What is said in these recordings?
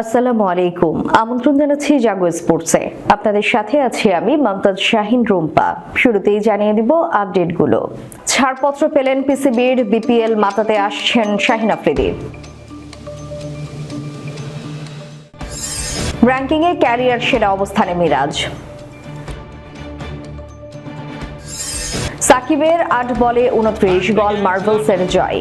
আসসালামু আলাইকুম। আমন্ত্রণ জানাচ্ছি জাগো স্পোর্টসে। আপনাদের সাথে আছি আমি মমতাজ শাহিন রুম্পা। শুরুতেই জানিয়ে দিব আপডেটগুলো। ছাড়পত্র পেলেন পিসিবির বিপিএল মাতাতে আসছেন শাহিন আফ্রিদি। র্যাঙ্কিংয়ে ক্যারিয়ার সেরা অবস্থানে মিরাজ। সাকিবের আট বলে উনত্রিশ গল মার্ভেলসের জয়।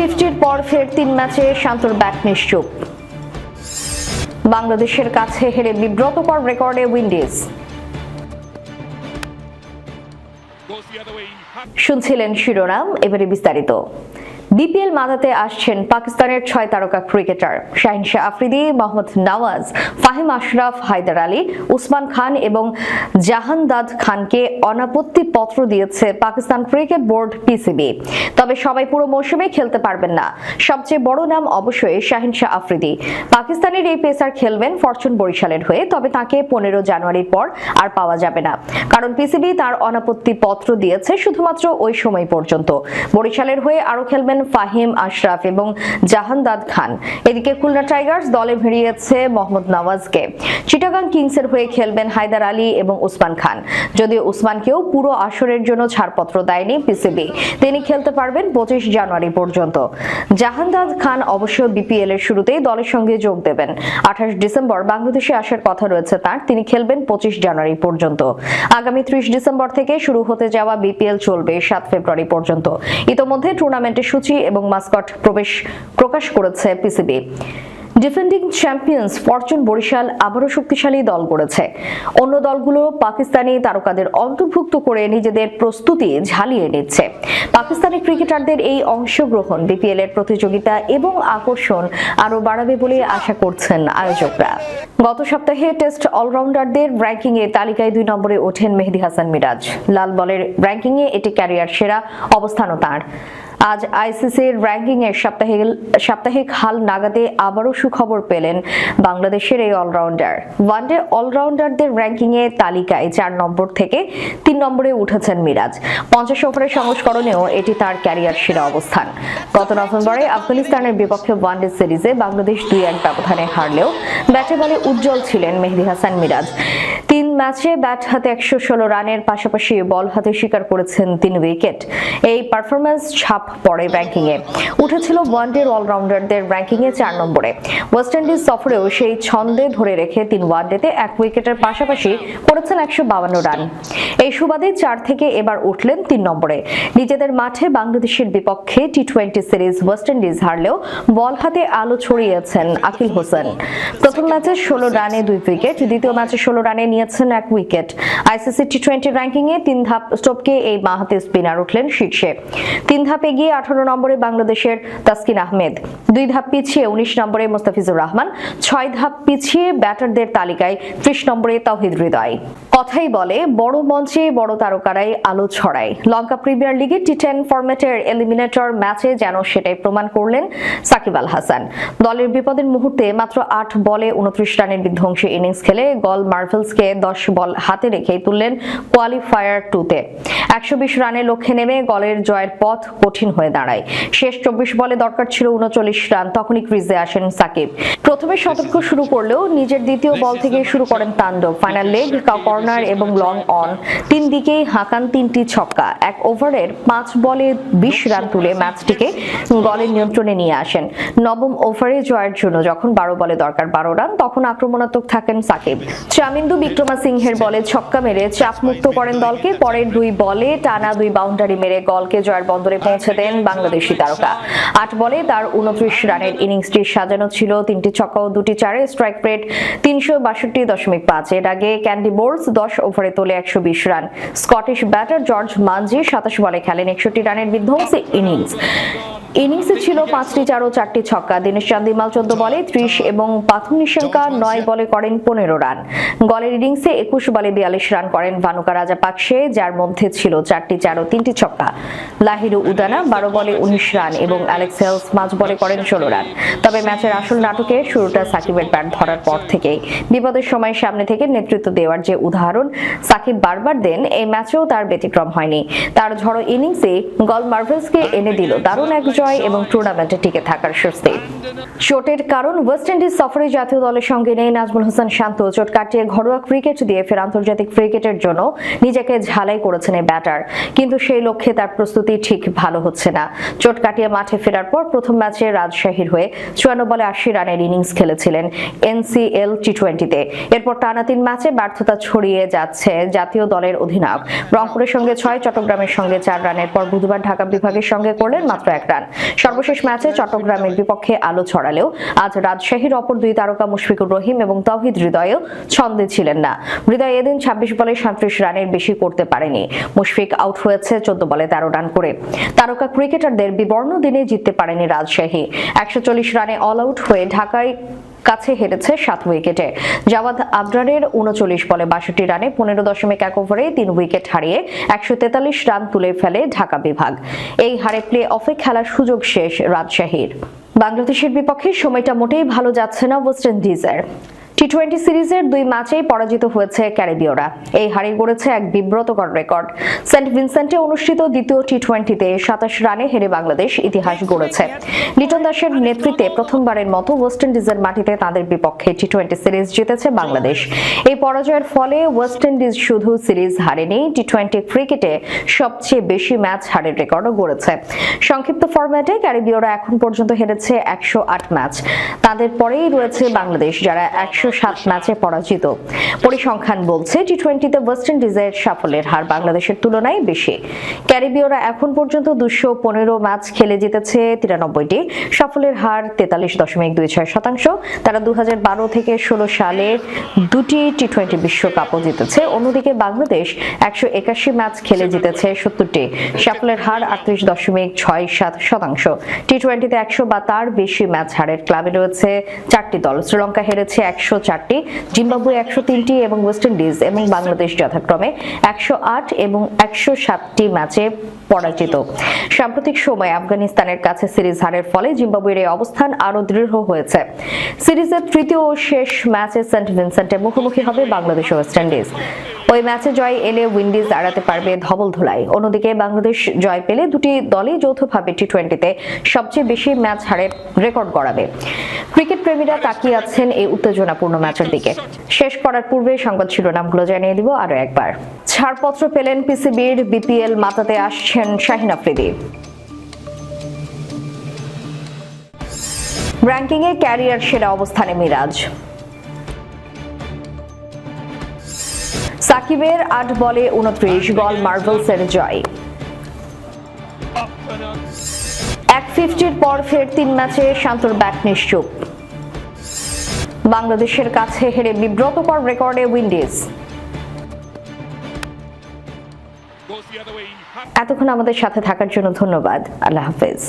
ফিফটির পর ফের তিন ম্যাচে শান্তর ব্যাট নিশ্চুপ। বাংলাদেশের কাছে হেরে বিব্রতকর রেকর্ডে উইন্ডিজ. শুনছিলেন শিরোনাম এবারে বিস্তারিত। বিপিএল মাথাতে আসছেন পাকিস্তানের ছয় তারকা ক্রিকেটার। শাহিন শাহ আফ্রিদি, মোহাম্মদ নওয়াজ, ফাহিম আশরাফ, হায়দার আলী, উসমান খান এবং জাহানদাদ খানকে অনাপত্তি পত্র দিয়েছে পাকিস্তান ক্রিকেট বোর্ড পিসিবি। তবে সবাই পুরো মৌসুমে খেলতে পারবেন না। সবচেয়ে বড় নাম অবশ্যই শাহিন শাহ আফ্রিদি। পাকিস্তানের এই পেসার খেলবেন ফরচুন বরিশালের হয়ে, তবে তাকে পনেরো জানুয়ারির পর আর পাওয়া যাবে না। কারণ পিসিবি তার অনাপত্তি পত্র দিয়েছে শুধুমাত্র ওই সময় পর্যন্ত। বরিশালের হয়ে আরও খেলবেন ফাহিম আশরাফ এবং জাহানদাদ খান। এদিকে খুলনা টাইগার্স দলে ভিড়িয়েছে মোহাম্মদ নওয়াজকে। চিটাগাং কিংসের হয়ে খেলবেন হায়দার আলী এবং উসমান খান। যদিও উসমানকেও পুরো আসরের জন্য ছাড়পত্র দেয়নি পিসিবি। তিনি খেলতে পারবেন পঁচিশ জানুয়ারি পর্যন্ত। জাহানদাদ খান অবশ্য বিপিএল এর শুরুতেই দলের সঙ্গে যোগ দেবেন। আঠাশ ডিসেম্বর বাংলাদেশে আসার কথা রয়েছে তার। তিনি খেলবেন পঁচিশ জানুয়ারি পর্যন্ত। আগামী ত্রিশ ডিসেম্বর থেকে শুরু হতে যাওয়া বিপিএল চলবে সাত ফেব্রুয়ারি পর্যন্ত। ইতোমধ্যে টুর্নামেন্টের সূচি এবং মাস্কট প্রবেশ প্রকাশ করেছে PCB. Defending champions fortune Barishal আবারও শক্তিশালী দল করেছে অন্য দলগুলো পাকিস্তানি তারকাদের অন্তর্ভুক্ত করে নিজেদের প্রস্তুতি ঝালিয়ে নিচ্ছে। পাকিস্তানি ক্রিকেটারদের এই অংশগ্রহণ বিপিএল এর প্রতিযোগিতা এবং আকর্ষণ আরও বাড়াবে বলে আশা করছেন আয়োজকরা। গত সপ্তাহে টেস্ট অলরাউন্ডারদের র্যাঙ্কিং এ তালিকায় দুই নম্বরে ওঠেন মেহেদি হাসান মিরাজ। লাল বলের র্যাঙ্কিং এটি ক্যারিয়ার সেরা অবস্থানও তার। আজ আইসিসির র্যাঙ্কিং এর সাপ্তাহিক সাপ্তাহিক হাল নাগাদে আবারও সুখবর পেলেন বাংলাদেশের এই অলরাউন্ডার। ওয়ানডে অলরাউন্ডারদের র্যাঙ্কিং এ তালিকায় চার নম্বর থেকে তিন নম্বরে উঠেছেন মিরাজ। পঞ্চাশ ওভারের সংস্করণেও এটি তার ক্যারিয়ার সেরা অবস্থান। গত নভেম্বরে আফগানিস্তানের বিপক্ষে ওয়ানডে সিরিজে বাংলাদেশ দুই এক ব্যবধানে হারলেও ব্যাটে বলে উজ্জ্বল ছিলেন মেহেদি হাসান মিরাজ। ম্যাচে ব্যাট হাতে একশো ষোলো রানের পাশাপাশি বল হাতে শিকার করেছেন তিন উইকেট। এই পারফরমেন্স ছাপ পড়ে র্যাঙ্কিং এ। উঠেছিল ওয়ানডের অলরাউন্ডারদের র্যাঙ্কিং এ চার নম্বরে। ওয়েস্ট ইন্ডিজ সফরেও সেই ছন্দে ধরে রেখে তিন ওয়ানডেতে এক উইকেটের পাশাপাশি করেছেন একশো বাবান্ন রান। এই সুবাদে চার থেকে এবার উঠলেন তিন নম্বরে। নিজেদের মাঠে বাংলাদেশের বিপক্ষে T twenty series West Indies হারলেও ball হাতে আলো ছড়িয়েছেন আকিল হোসেন। প্রথম ম্যাচে ষোলো রানে দুই উইকেট, দ্বিতীয় ম্যাচে ষোলো রানে নিয়েছেন এক wicket. ICC T twenty ranking এ তিন ধাপ স্টোপকে এই বাঁহাতি স্পিনার উঠলেন শীর্ষে। তিন ধাপ এগিয়ে আঠারো নম্বরে বাংলাদেশের তাসকিন আহমেদ। দুই ধাপ পিছিয়ে উনিশ নম্বরে মোস্তাফিজুর রহমান। ছয় ধাপ পিছিয়ে ব্যাটারদের তালিকায় ত্রিশ নম্বরে তৌহিদ হৃদয়। কথাই বলে, বড় মঞ্চে বড় তারকারাই আলো ছড়ায়। লঙ্কা প্রিমিয়ার লিগে টি টেন ফরম্যাটের এলিমিনেটর ম্যাচে যেন সেটাই প্রমাণ করলেন সাকিব আল হাসান। দলের বিপদের মুহূর্তে মাত্র আট বলে উনত্রিশ রানের বিধ্বংসী ইনিংস খেলে গল মার্ভেলসকে দশ বল হাতে রেখেই তুললেন কোয়ালিফায়ার টুতে। একশো বিশ রানের লক্ষ্যে নেমে গলের জয়ের পথ কঠিন হয়ে দাঁড়ায়। শেষ চব্বিশ বলে দরকার ছিল উনচল্লিশ রান তখনই ক্রিজে আসেন সাকিব। প্রথমে সতর্ক শুরু করলেও নিজের দ্বিতীয় বল থেকে শুরু করেন তাণ্ডব। ফাইনাল লেগ কর্নার এবং লং অন। তিন দিকেই হাঁকান তিনটি ছক্কা। এক ওভারের পাঁচ বলে বিশ রান তুলে ম্যাচটিকে গলের নিয়ন্ত্রণে নিয়ে আসেন। নবম ওভারে জয়ের জন্য যখন বারো বলে দরকার বারো রান তখন আক্রমণাত্মক থাকেন সাকিব। চামিন্দু বিক্রমা সিংহের বলে ছক্কা মেরে চাপ মুক্ত করেন দলকে। পরের দুই বলে টানা দুই বাউন্ডারি মেরে গলকে জয়ের বন্দরে পৌঁছে দেন বাংলাদেশি তারকা। আট বলে তার উনত্রিশ রানের ইনিংসটি সাজানো ছিল। তিনটি ছক্কা ও দুটি চারে স্ট্রাইক রেট তিনশো বাষট্টি দশমিক পাঁচ। এর আগে ক্যান্ডি বোর্ডস দশ ওভারে তোলে একশো বিশ run. Scottish batter George Munsey সাতাশ বলে খেলেন একষট্টি রানের বিধ্বংসী ইনিংস। ইনিংসে ছিল পাঁচটি চার ও চারটি ছক্কা। দিনেশ চান্দিমাল চোদ্দ বলে ত্রিশ এবং পাথুম নিশঙ্কা নয় বলে করেন পনেরো রান। গলের ইনিংসে একুশ বলে বিয়াল্লিশ রান করেন ভানুকা রাজা পাকসে যার মধ্যে ছিল চারটি চার ও তিনটি ছক্কা। লাহিরু উদানা বারো বলে উনিশ রান এবং অ্যালেক্স হেলস পাঁচ বলে করেন ষোলো রান। তবে ম্যাচের আসল নাটকে শুরুটা সাকিবের ব্যাট ধরার পর থেকেই। বিপদের সময় সামনে থেকে নেতৃত্ব দেওয়ার যে উদাহরণ সাকিব বারবার দেন, এই ম্যাচেও তার ব্যতিক্রম হয়নি। তার ঝড়ো ইনিংসে গল মার্ভেলসকে এনে দিল দারুণ এক জয় এবং টুর্নামেন্টে টিকে থাকার স্বস্তি। চোটের কারণ ওয়েস্ট ইন্ডিজ সফরে জাতীয় দলের সঙ্গে নেই নাজমুল হোসেন শান্ত। চোট কাটিয়ে ঘরোয়া ক্রিকেট দিয়ে ফের আন্তর্জাতিক ক্রিকেটের জন্য নিজেকে ঝালাই করেছেন এই ব্যাটার কিন্তু সেই লক্ষ্যে তার প্রস্তুতি ঠিক ভালো হচ্ছে না। চোট কাটিয়ে মাঠে ফেরার পর প্রথম ম্যাচে রাজশাহীর হয়ে চুয়ান্ন বলে আশি রানের ইনিংস খেলেছিলেন এনসিএল টি টোয়েন্টিতে এরপর টানা তিন ম্যাচে ব্যর্থতা ছড়িয়ে যাচ্ছে জাতীয় দলের অধিনায়ক। রংপুরের সঙ্গে ছয়, চট্টগ্রামের সঙ্গে চার রানের পর বুধবার ঢাকা বিভাগের সঙ্গে করলেন মাত্র এক রান। সর্বশেষ ম্যাচে চট্টগ্রামের বিপক্ষে আলো ছড়ালেও আজ রাজশাহীর অপর দুই তারকা মুশফিকুর রহিম এবং তৌহিদ হৃদয়ও ছন্দে ছিলেন না। হৃদয় এদিন ছাব্বিশ বলে সাঁত্রিশ রানের বেশি করতে পারেনি। মুশফিক আউট হয়েছে চোদ্দ বলে তেরো রান করে। তারকা ক্রিকেটারদের বিবর্ণ দিনে জিততে পারেনি রাজশাহী। একশো রানে অল আউট হয়ে ঢাকায় কাছে হেরেছে সাত উইকেটে। জাওয়াদ আবরারের উনচল্লিশ বলে বাষট্টি রানে পনেরো দশমিক এক ওভারে তিন উইকেট হারিয়ে একশো তেতাল্লিশ রান তুলে ফেলে ঢাকা বিভাগ। এই হারে প্লে অফে খেলার সুযোগ শেষ রাজশাহীর। বাংলাদেশের বিপক্ষে সময়টা মোটেই ভালো যাচ্ছে না ওয়েস্ট ইন্ডিজের। টি টোয়েন্টি সিরিজের দুই ম্যাচেই পরাজিত হয়েছে ক্যারিবীয়রা। এই হারে গড়েছে এক বিব্রতকর রেকর্ড। সেন্ট ভিনসেন্টে অনুষ্ঠিত দ্বিতীয় টি টোয়েন্টিতে সাতাশ রানে হেরে বাংলাদেশ ইতিহাস গড়েছে। লিটন দাসের নেতৃত্বে প্রথমবারের মতো ওয়েস্ট ইন্ডিজের মাটিতে তাদের বিপক্ষে টি টোয়েন্টি সিরিজ জিতেছে বাংলাদেশ। এই পরাজয়ের ফলে ওয়েস্ট ইন্ডিজ শুধু সিরিজ হারেনি টি টোয়েন্টি ক্রিকেটে সবচেয়ে বেশি ম্যাচ হারের রেকর্ডও গড়েছে। সংক্ষিপ্ত ফরম্যাটে ক্যারিবীয়রা এখন পর্যন্ত হেরেছে একশো আট ম্যাচ। তাদের পরেই রয়েছে বাংলাদেশ, যারা একশো সাত ম্যাচে পরাজিত। পরিসংখ্যান বলছে টি টোয়েন্টিতে ওয়েস্ট ইন্ডিজের সাফল্যের হার বাংলাদেশের তুলনায় বেশি। ক্যারিবীয়রা এখন পর্যন্ত দুশো পনেরো ম্যাচ খেলে জিতেছে তিরানব্বইটি। সাফল্যের হার তেতাল্লিশ দশমিক দুই ছয় শতাংশ। তারা দু বারো থেকে ষোলো সালে দুটি টি টোয়েন্টি বিশ্বকাপও জিতেছে। অন্যদিকে বাংলাদেশ একশো একাশি ম্যাচ খেলে জিতেছে সত্তরটি। সাফল্যের হার আটত্রিশ দশমিক ছয় সাত শতাংশ। টি টোয়েন্টিতে একশো বা তার বেশি ম্যাচ হারের ক্লাবে রয়েছে চারটি দল। শ্রীলঙ্কা হেরেছে একশো চারটি, জিম্বাবুয়ে একশো তিনটি এবং ওয়েস্ট ইন্ডিজ এবং বাংলাদেশ যথাক্রমে একশো আট এবং একশো সাতটি ম্যাচে পরাজিত। সাম্প্রতিক সময়ে আফগানিস্তানের কাছে সিরিজ হারের ফলে জিম্বাবুয়ের এই অবস্থান আরও দৃঢ় হয়েছে। সিরিজের তৃতীয় ও শেষ ম্যাচে সেন্ট ভিনসেন্টের মুখোমুখি হবে বাংলাদেশ ওয়েস্ট ইন্ডিজ। ওই ম্যাচে জয় এলে উইন্ডিজ এড়াতে পারবে ধবল ধুলাই। অন্যদিকে বাংলাদেশ জয় পেলে দুটি দলই যৌথভাবে টি টোয়েন্টিতে সবচেয়ে বেশি ম্যাচ হারের রেকর্ড গড়াবে। ক্রিকেট প্রেমীরা তাকিয়ে আছেন এই উত্তেজনাপূর্ণ ম্যাচের দিকে। শেষ করার পূর্বে সংবাদ শিরোনামগুলো জানিয়ে দিব আরও একবার। ছাড়পত্র পেলেন পিসিবির বিপিএল মাতাতে আসছেন শাহিন আফ্রিদি। র্যাঙ্কিংয়ে ক্যারিয়ার সেরা অবস্থানে মিরাজ। সাকিবের আট বলে উনত্রিশ গল মার্ভেলসের জয়. এক ফিফটির পর ফের তিন ম্যাচে শান্তর ব্যাট নিশ্চুপ। বাংলাদেশের কাছে হেরে বিব্রতকর রেকর্ডে উইন্ডিজ. এতক্ষণ আমাদের সাথে থাকার জন্য ধন্যবাদ। আল্লাহ হাফেজ।